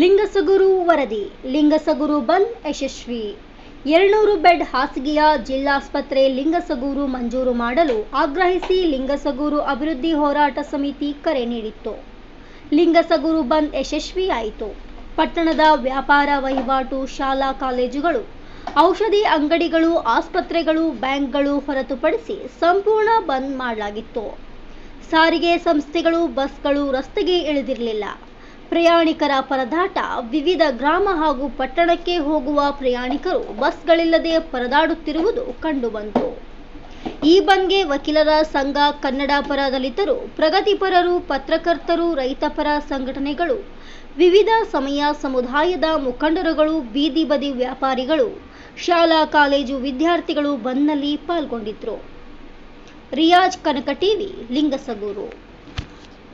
ಲಿಂಗಸಗೂರು ವರದಿ. ಲಿಂಗಸಗುರು ಬಂದ್ ಯಶಸ್ವಿ. ಎರಡ್ನೂರು ಬೆಡ್ ಹಾಸಿಗೆಯ ಜಿಲ್ಲಾಸ್ಪತ್ರೆ ಲಿಂಗಸಗೂರು ಮಂಜೂರು ಮಾಡಲು ಆಗ್ರಹಿಸಿ ಲಿಂಗಸಗೂರು ಅಭಿವೃದ್ಧಿ ಹೋರಾಟ ಸಮಿತಿ ಕರೆ ನೀಡಿತ್ತು. ಲಿಂಗಸಗೂರು ಬಂದ್ ಯಶಸ್ವಿಯಾಯಿತು. ಪಟ್ಟಣದ ವ್ಯಾಪಾರ ವಹಿವಾಟು, ಶಾಲಾ ಕಾಲೇಜುಗಳು, ಔಷಧಿ ಅಂಗಡಿಗಳು, ಆಸ್ಪತ್ರೆಗಳು, ಬ್ಯಾಂಕ್ಗಳು ಹೊರತುಪಡಿಸಿ ಸಂಪೂರ್ಣ ಬಂದ್ ಮಾಡಲಾಗಿತ್ತು. ಸಾರಿಗೆ ಸಂಸ್ಥೆಗಳು, ಬಸ್ಗಳು ರಸ್ತೆಗೆ ಇಳಿದಿರಲಿಲ್ಲ. ಪ್ರಯಾಣಿಕರ ಪರದಾಟ, ವಿವಿಧ ಗ್ರಾಮ ಹಾಗೂ ಪಟ್ಟಣಕ್ಕೆ ಹೋಗುವ ಪ್ರಯಾಣಿಕರು ಬಸ್ಗಳಿಲ್ಲದೆ ಪರದಾಡುತ್ತಿರುವುದು ಕಂಡುಬಂತು. ಈ ಬಗ್ಗೆ ವಕೀಲರ ಸಂಘ ಕನ್ನಡ ಪರ ದಲಿತರು ಪ್ರಗತಿಪರರು, ಪತ್ರಕರ್ತರು ರೈತಪರ ಸಂಘಟನೆಗಳು, ವಿವಿಧ ಸಮಯ ಸಮುದಾಯದ ಮುಖಂಡರುಗಳು, ಬೀದಿ ಬದಿ ವ್ಯಾಪಾರಿಗಳು, ಶಾಲಾ, ಕಾಲೇಜು ವಿದ್ಯಾರ್ಥಿಗಳು ಬಂದ್ನಲ್ಲಿ ಪಾಲ್ಗೊಂಡಿದ್ರು. ರಿಯಾಜ್ ಕನಕ ಟಿವಿ, ಲಿಂಗಸಗೂರು.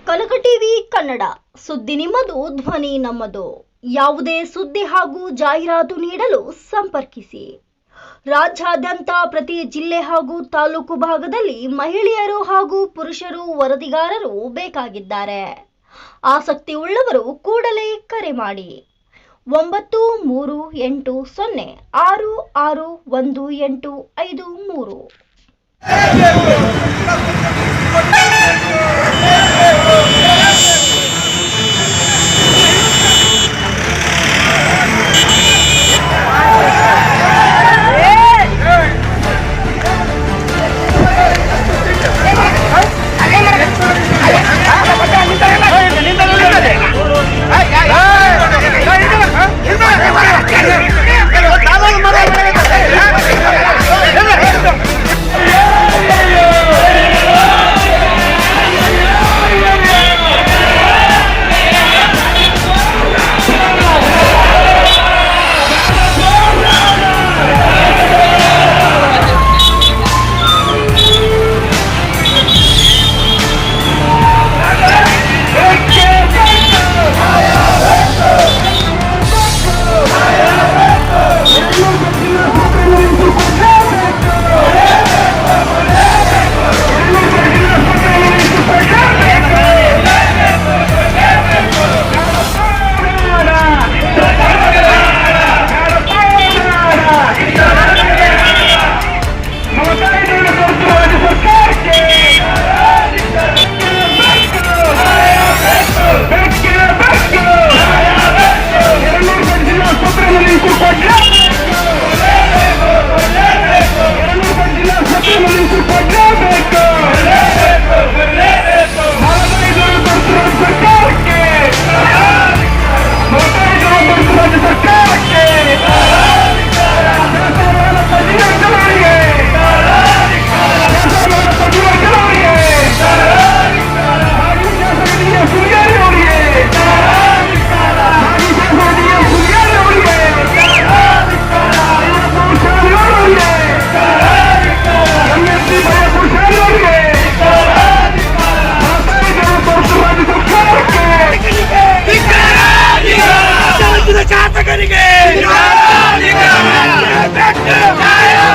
ಕನಕ ಟಿವಿ ಕನ್ನಡ. ಸುದ್ದಿ ನಿಮ್ಮದು, ಧ್ವನಿ ನಮ್ಮದು. ಯಾವುದೇ ಸುದ್ದಿ ಹಾಗೂ ಜಾಹೀರಾತು ನೀಡಲು ಸಂಪರ್ಕಿಸಿ. ರಾಜ್ಯಾದ್ಯಂತ ಪ್ರತಿ ಜಿಲ್ಲೆ ಹಾಗೂ ತಾಲೂಕು ಭಾಗದಲ್ಲಿ ಮಹಿಳೆಯರು ಹಾಗೂ ಪುರುಷರು ವರದಿಗಾರರು ಬೇಕಾಗಿದ್ದಾರೆ. ಆಸಕ್ತಿ ಉಳ್ಳವರು ಕೂಡಲೇ ಕರೆ ಮಾಡಿ. ಒಂಬತ್ತು ಮೂರು ಎಂಟು ಸೊನ್ನೆ ಆರು ಆರು ಒಂದು ಎಂಟು ಐದು ಮೂರು. Negro! Negro! ರಾಜರಿಗೆ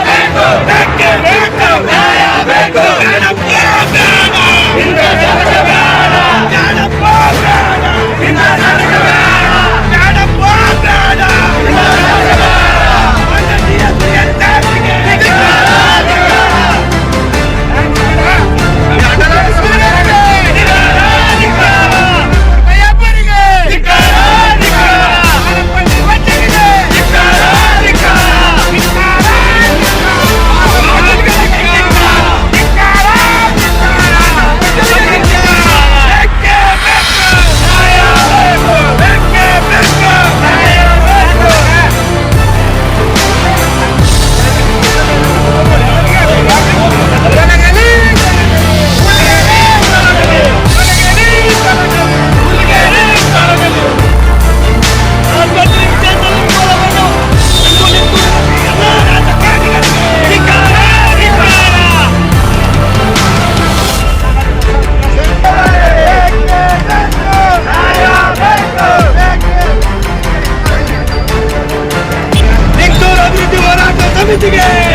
ಬೇಕು ಬೇಕು ಬೇಕು. Yeah.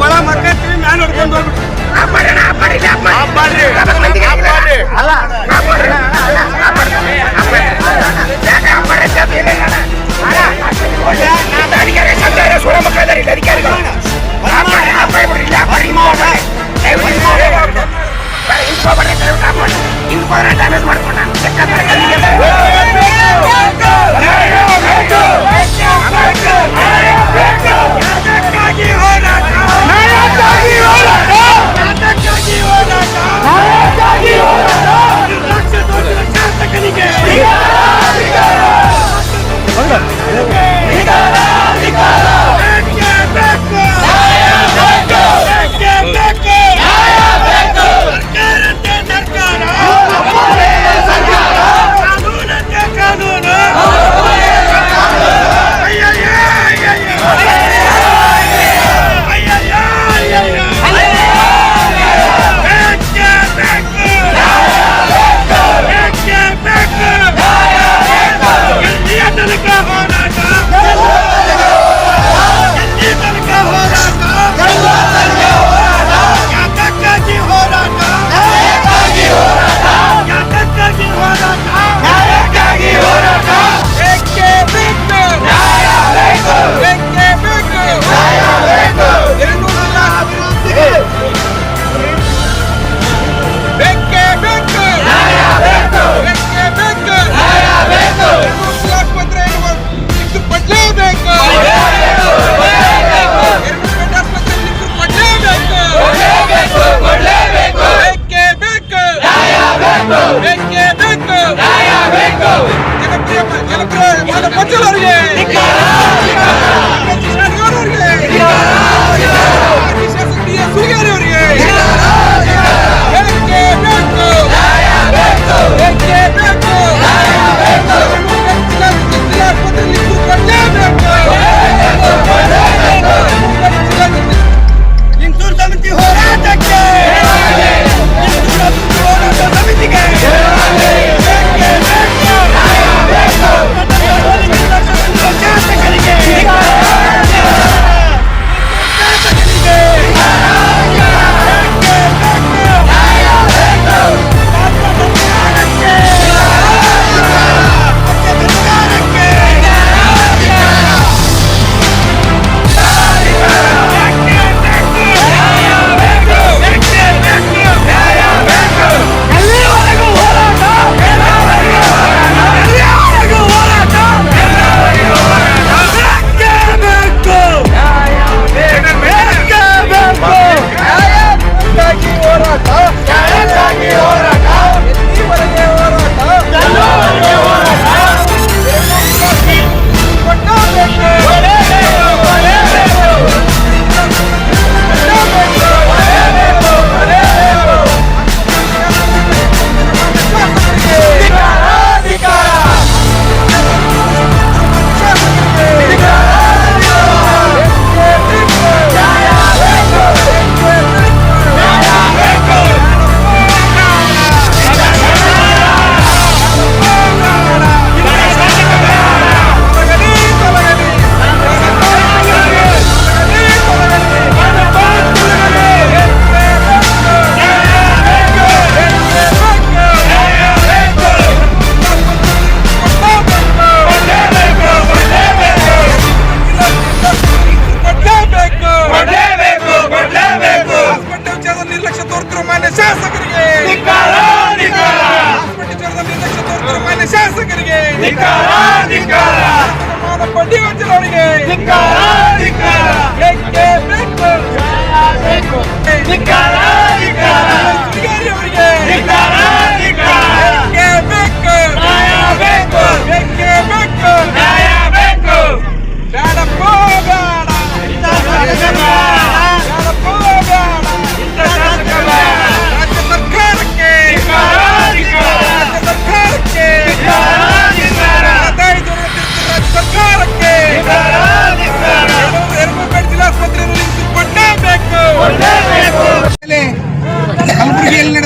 ಒಳ ಮಕ್ಕಳ್ತೀವಿ ಮ್ಯಾನ್ ಹೊಡ್ಕೊಂಡು ಹೋಗ್ಬಿಟ್ಟು ಮಾಡ್ಕೊಂಡ Hold on.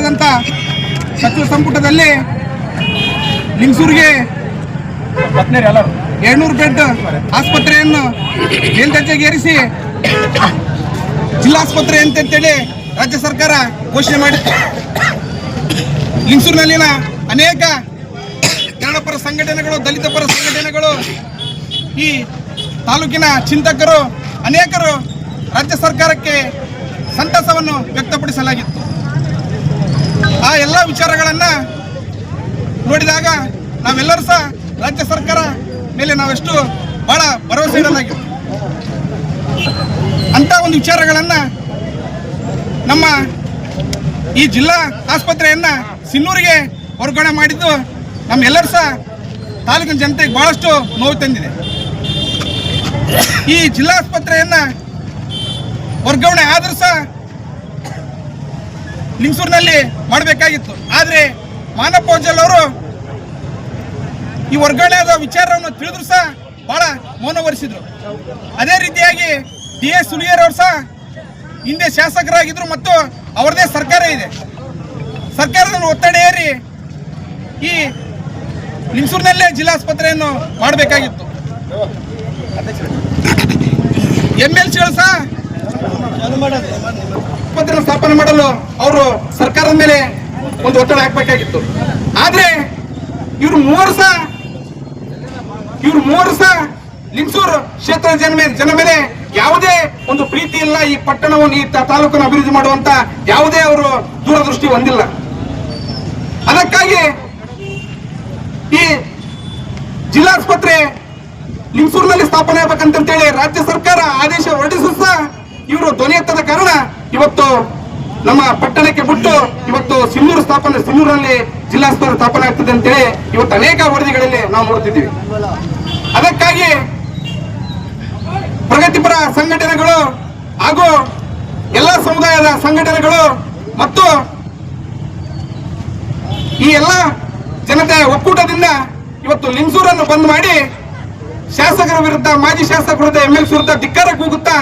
ಆಗಿರ್ತಕ್ಕಂಥ ಸಚಿವ ಸಂಪುಟದಲ್ಲಿ ಲಿಂಗಸೂರಿಗೆ ಎರಡ್ನೂರು ಬೆಡ್ ಆಸ್ಪತ್ರೆಯನ್ನು ಮೇಲ್ದರ್ಜೆಗೇರಿಸಿ ಜಿಲ್ಲಾಸ್ಪತ್ರೆ ಅಂತೇಳಿ ರಾಜ್ಯ ಸರ್ಕಾರ ಘೋಷಣೆ ಮಾಡಿತ್ತು ಲಿಂಗಸೂರಿನಲ್ಲಿನ ಅನೇಕ ಕನ್ನಡಪರ ಸಂಘಟನೆಗಳು, ದಲಿತ ಪರ ಸಂಘಟನೆಗಳು, ಈ ತಾಲೂಕಿನ ಚಿಂತಕರು, ಅನೇಕರು ರಾಜ್ಯ ಸರ್ಕಾರಕ್ಕೆ ಸಂತಸವನ್ನು ವ್ಯಕ್ತಪಡಿಸಲಾಗಿತ್ತು. ಆ ಎಲ್ಲ ವಿಚಾರಗಳನ್ನು ನೋಡಿದಾಗ ನಾವೆಲ್ಲರೂ ಸಹ ರಾಜ್ಯ ಸರ್ಕಾರ ಮೇಲೆ ನಾವೆಷ್ಟು ಬಹಳ ಭರವಸೆ ಇಡಲಾಗಿದೆ. ಅಂತ ಒಂದು ವಿಚಾರಗಳನ್ನು ನಮ್ಮ ಈ ಜಿಲ್ಲಾ ಆಸ್ಪತ್ರೆಯನ್ನ ಸಿನ್ನೂರಿಗೆ ವರ್ಗಾವಣೆ ಮಾಡಿದ್ದು ನಮ್ಮೆಲ್ಲರೂ ಸಹ ತಾಲೂಕಿನ ಜನತೆಗೆ ಬಹಳಷ್ಟು ನೋವು ತಂದಿದೆ. ಈ ಜಿಲ್ಲಾಸ್ಪತ್ರೆಯನ್ನ ವರ್ಗಾವಣೆ ಆದರೂ ಸಹ ಲಿಂಗಸೂರಿನಲ್ಲಿ ಮಾಡಬೇಕಾಗಿತ್ತು. ಆದರೆ ಮಾನಪ್ಪ ಪೌಜಲ್ ಅವರು ಈ ವರ್ಗಾವಣೆ ಆದ ವಿಚಾರವನ್ನು ತಿಳಿದ್ರು ಸಹ ಬಹಳ ಮೌನವರಿಸಿದ್ರು. ಅದೇ ರೀತಿಯಾಗಿ ಡಿ ಎಸ್ ಸುಲಿಯರ್ ಅವರು ಸಹ ಹಿಂದೆ ಶಾಸಕರಾಗಿದ್ರು ಮತ್ತು ಅವರದೇ ಸರ್ಕಾರ ಇದೆ. ಸರ್ಕಾರದ ಒತ್ತಡ ಏರಿ ಈ ಲಿಂಗಸೂರಿನಲ್ಲೇ ಜಿಲ್ಲಾಸ್ಪತ್ರೆಯನ್ನು ಮಾಡಬೇಕಾಗಿತ್ತು. ಎಂ ಎಲ್ ಸಿಗಳು ಸಹ ಆಸ್ಪತ್ರೆ ಸ್ಥಾಪನೆ ಮಾಡಲು ಅವರು ಸರ್ಕಾರದ ಮೇಲೆ ಒಂದು ಒತ್ತಡ ಹಾಕಬೇಕಾಗಿತ್ತು. ಆದ್ರೆ ಇವರು ಮೂವರು ಸಹ ಇವರು ಮೂವರು ಸಹ ಲಿಂಗಸೂರು ಕ್ಷೇತ್ರದ ಜನ ಮೇಲೆ ಜನ ಮೇಲೆ ಯಾವುದೇ ಒಂದು ಪ್ರೀತಿ ಇಲ್ಲ ಈ ಪಟ್ಟಣವನ್ನು, ಈ ತಾಲೂಕನ್ನು ಅಭಿವೃದ್ಧಿ ಮಾಡುವಂತ ಯಾವುದೇ ಅವರು ದೂರದೃಷ್ಟಿ ಹೊಂದಿಲ್ಲ. ಅದಕ್ಕಾಗಿ ಈ ಜಿಲ್ಲಾಸ್ಪತ್ರೆ ಲಿಂಗಸೂರಿನಲ್ಲಿ ಸ್ಥಾಪನೆ ಆಗ್ಬೇಕಂತೇಳಿ ರಾಜ್ಯ ಸರ್ಕಾರ ಆದೇಶ ಹೊರಡಿಸುತ್ತಾ ಇವರು ಧ್ವನಿ ಎತ್ತದ ಕಾರಣ ಇವತ್ತು ನಮ್ಮ ಪಟ್ಟಣಕ್ಕೆ ಬಿಟ್ಟು ಇವತ್ತು ಸಿನ್ನೂರು ಸ್ಥಾಪನೆ, ಸಿನ್ನೂರಲ್ಲಿ ಜಿಲ್ಲಾಸ್ತರ ಸ್ಥಾಪನೆ ಆಗ್ತದೆ ಅಂತೇಳಿ ಇವತ್ತು ಅನೇಕ ವರದಿಗಳಲ್ಲಿ ನಾವು ನೋಡ್ತಿದ್ದೀವಿ. ಅದಕ್ಕಾಗಿ ಪ್ರಗತಿಪರ ಸಂಘಟನೆಗಳು ಹಾಗೂ ಎಲ್ಲ ಸಮುದಾಯದ ಸಂಘಟನೆಗಳು ಮತ್ತು ಈ ಎಲ್ಲ ಜನತೆ ಒಕ್ಕೂಟದಿಂದ ಇವತ್ತು ಲಿಂಗಸೂರನ್ನು ಬಂದ್ ಮಾಡಿ ಶಾಸಕರ ವಿರುದ್ಧ, ಮಾಜಿ ಶಾಸಕರ ವಿರುದ್ಧ ಎಂ ಎಲ್ ವಿರುದ್ಧ ಧಿಕ್ಕಾರ ಕೂಗುತ್ತಾ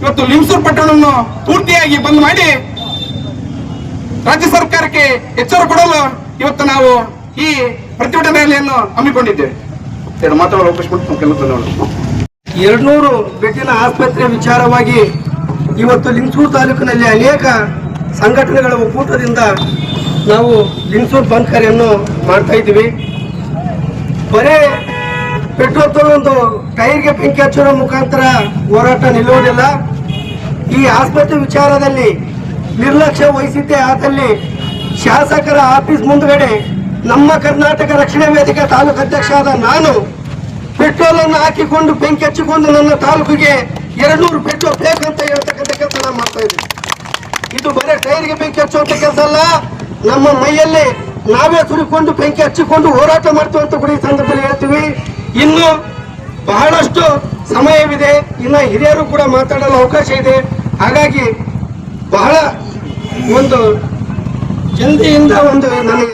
ಇವತ್ತು ಲಿಮ್ಸೂರ್ ಪಟ್ಟಣವನ್ನು ಪೂರ್ತಿಯಾಗಿ ಬಂದ್ ಮಾಡಿ ರಾಜ್ಯ ಸರ್ಕಾರಕ್ಕೆ ಎಚ್ಚರ ಕೊಡಲು ಇವತ್ತು ನಾವು ಈ ಪ್ರತಿಭಟನೆಯನ್ನು ಹಮ್ಮಿಕೊಂಡಿದ್ದೇವೆ ಎರಡು ಮಾತಾಡಲು ಅವಕಾಶ ಕೊಟ್ಟು ಕೆಲವು ಧನ್ಯವಾದಗಳು. ಎರಡ್ನೂರು ಬೆಟ್ಟಿನ ಆಸ್ಪತ್ರೆ ವಿಚಾರವಾಗಿ ಇವತ್ತು ಲಿಂಗಸೂರು ತಾಲೂಕಿನಲ್ಲಿ ಅನೇಕ ಸಂಘಟನೆಗಳ ಒಕ್ಕೂಟದಿಂದ ನಾವು ಲಿಂಗಸೂರು ಬಂದ್ ಕಾರ್ಯನ್ನು ಮಾಡ್ತಾ ಇದ್ದೀವಿ ಬರೇ ಪೆಟ್ರೋಲ್ ತಗೊಂಡು ಟೈರ್ಗೆ ಬೆಂಕಿ ಹಚ್ಚೋರ ಮುಖಾಂತರ ಹೋರಾಟ ನಿಲ್ಲುವುದಿಲ್ಲ. ಈ ಆಸ್ಪತ್ರೆ ವಿಚಾರದಲ್ಲಿ ನಿರ್ಲಕ್ಷ್ಯ ವಹಿಸಿದ್ದೇ ಆದಲ್ಲಿ ಶಾಸಕರ ಆಫೀಸ್ ಮುಂದುಗಡೆ ನಮ್ಮ ಕರ್ನಾಟಕ ರಕ್ಷಣಾ ವೇದಿಕೆ ತಾಲೂಕು ಅಧ್ಯಕ್ಷ ಆದ ನಾನು ಪೆಟ್ರೋಲ್ ಅನ್ನು ಹಾಕಿಕೊಂಡು ಬೆಂಕಿ ಹಚ್ಚಿಕೊಂಡು ನನ್ನ ತಾಲೂಕಿಗೆ ಎರಡು ನೂರು ಪೆಟ್ರೋಲ್ ಬೇಕಂತ ಹೇಳ್ತಕ್ಕಂಥ ಕೆಲಸ ನಾನು ಮಾಡ್ತಾ ಇದ್ದೀನಿ. ಇದು ಬರೀ ಟೈರ್ಗೆ ಬೆಂಕಿ ಹಚ್ಚುವಂತ ಕೆಲಸ ಅಲ್ಲ, ನಮ್ಮ ಮೈಯಲ್ಲಿ ನಾವೇ ಸುರಿಕೊಂಡು ಬೆಂಕಿ ಹಚ್ಚಿಕೊಂಡು ಹೋರಾಟ ಮಾಡ್ತೀವಿ ಅಂತ ಕೂಡ ಈ ಸಂದರ್ಭದಲ್ಲಿ ಹೇಳ್ತೀವಿ. ಇನ್ನು ಬಹಳಷ್ಟು ಸಮಯವಿದೆ. ಇನ್ನು ಹಿರಿಯರು ಕೂಡ ಮಾತಾಡಲು ಅವಕಾಶ ಇದೆ. ಹಾಗಾಗಿ ಬಹಳ ಒಂದು ಜಲ್ದಿಯಿಂದ ಒಂದು ನನಗೆ